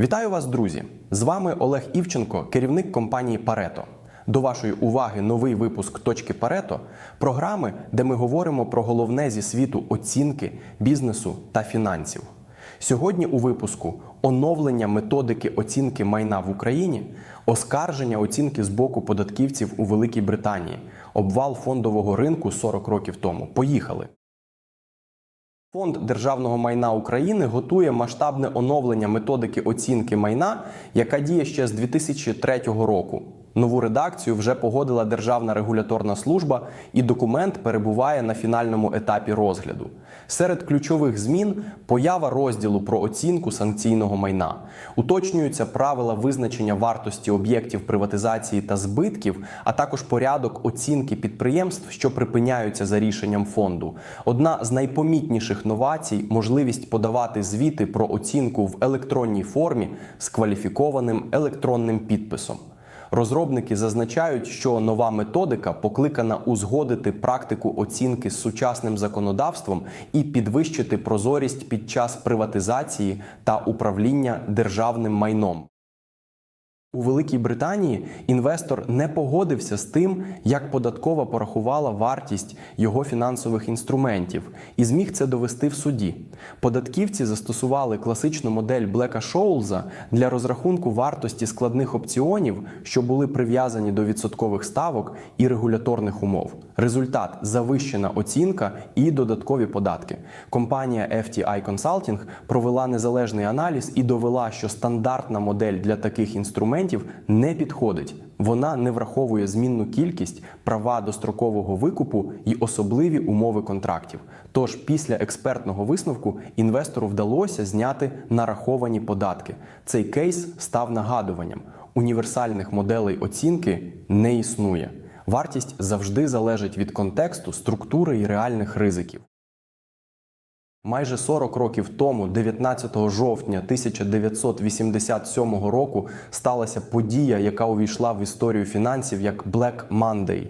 Вітаю вас, друзі! З вами Олег Івченко, керівник компанії Парето. До вашої уваги новий випуск точки Парето програми, де ми говоримо про головне зі світу оцінки, бізнесу та фінансів. Сьогодні у випуску оновлення методики оцінки майна в Україні, оскарження оцінки з боку податківців у Великій Британії, обвал фондового ринку 40 років тому. Поїхали! Фонд державного майна України готує масштабне оновлення методики оцінки майна, яка діє ще з 2003 року. Нову редакцію вже погодила Державна регуляторна служба, і документ перебуває на фінальному етапі розгляду. Серед ключових змін поява розділу про оцінку санкційного майна. Уточнюються правила визначення вартості об'єктів приватизації та збитків, а також порядок оцінки підприємств, що припиняються за рішенням фонду. Одна з найпомітніших новацій можливість подавати звіти про оцінку в електронній формі з кваліфікованим електронним підписом. Розробники зазначають, що нова методика покликана узгодити практику оцінки з сучасним законодавством і підвищити прозорість під час приватизації та управління державним майном. У Великій Британії інвестор не погодився з тим, як податкова порахувала вартість його фінансових інструментів, і зміг це довести в суді. Податківці застосували класичну модель Блека Шоулза для розрахунку вартості складних опціонів, що були прив'язані до відсоткових ставок і регуляторних умов. Результат завищена оцінка і додаткові податки. Компанія FTI Consulting провела незалежний аналіз і довела, що стандартна модель для таких інструментів не підходить. Вона не враховує змінну кількість, права дострокового викупу і особливі умови контрактів. Тож після експертного висновку інвестору вдалося зняти нараховані податки. Цей кейс став нагадуванням: універсальних моделей оцінки не існує. Вартість завжди залежить від контексту, структури і реальних ризиків. Майже 40 років тому, 19 жовтня 1987 року, сталася подія, яка увійшла в історію фінансів як Black Monday.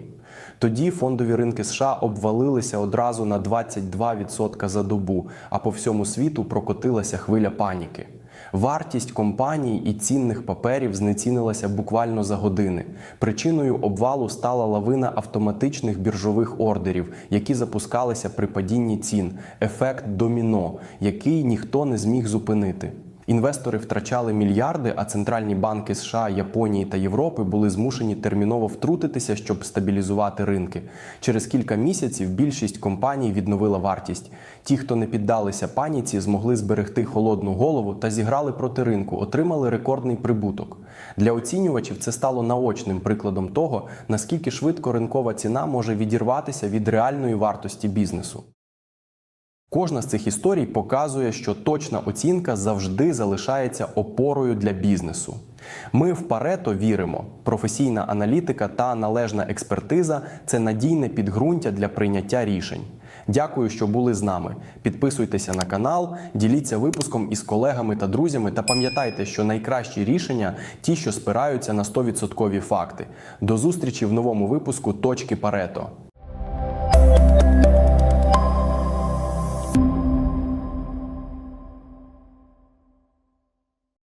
Тоді фондові ринки США обвалилися одразу на 22% за добу, а по всьому світу прокотилася хвиля паніки. Вартість компаній і цінних паперів знецінилася буквально за години. Причиною обвалу стала лавина автоматичних біржових ордерів, які запускалися при падінні цін, ефект доміно, який ніхто не зміг зупинити. Інвестори втрачали мільярди, а центральні банки США, Японії та Європи були змушені терміново втрутитися, щоб стабілізувати ринки. Через кілька місяців більшість компаній відновила вартість. Ті, хто не піддалися паніці, змогли зберегти холодну голову та зіграли проти ринку, отримали рекордний прибуток. Для оцінювачів це стало наочним прикладом того, наскільки швидко ринкова ціна може відірватися від реальної вартості бізнесу. Кожна з цих історій показує, що точна оцінка завжди залишається опорою для бізнесу. Ми в Парето віримо, професійна аналітика та належна експертиза це надійне підґрунтя для прийняття рішень. Дякую, що були з нами. Підписуйтеся на канал, діліться випуском із колегами та друзями та пам'ятайте, що найкращі рішення ті, що спираються на 100% факти. До зустрічі в новому випуску Точки Парето.